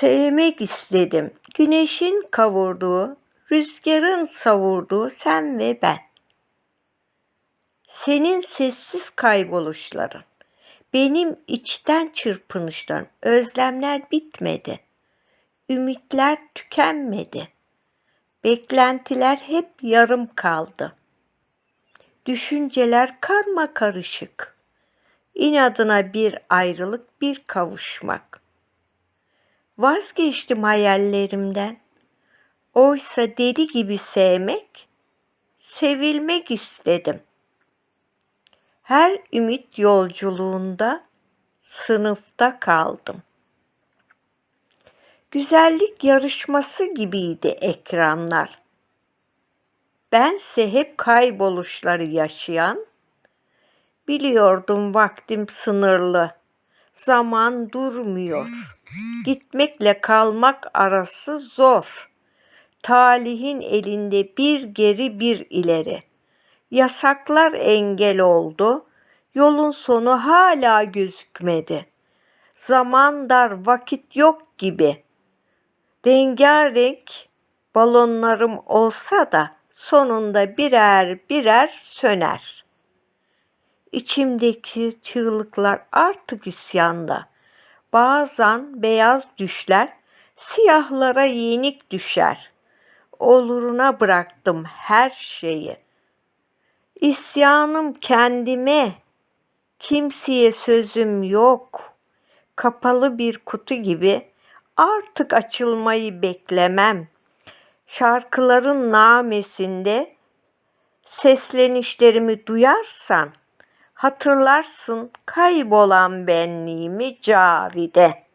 Sevmek istedim. Güneşin kavurduğu, rüzgarın savurduğu sen ve ben. Senin sessiz kayboluşların, benim içten çırpınışlarım, özlemler bitmedi. Ümitler tükenmedi. Beklentiler hep yarım kaldı. Düşünceler karma karışık. İnadına bir ayrılık, bir kavuşmak. Vazgeçtim hayallerimden. Oysa deli gibi sevmek, sevilmek istedim. Her ümit yolculuğunda sınıfta kaldım. Güzellik yarışması gibiydi ekranlar. Bense hep kayboluşları yaşayan, biliyordum vaktim sınırlı. Zaman durmuyor. Gitmekle kalmak arası zor. Talihin elinde bir geri bir ileri. Yasaklar engel oldu. Yolun sonu hala gözükmedi. Zaman dar, vakit yok gibi. Rengarenk balonlarım olsa da sonunda birer birer söner. İçimdeki çığlıklar artık isyanda. Bazen beyaz düşler siyahlara yenik düşer. Oluruna bıraktım her şeyi. İsyanım kendime, kimseye sözüm yok. Kapalı bir kutu gibi artık açılmayı beklemem. Şarkıların namesinde seslenişlerimi duyarsan hatırlarsın kaybolan benliğimi Cavide.''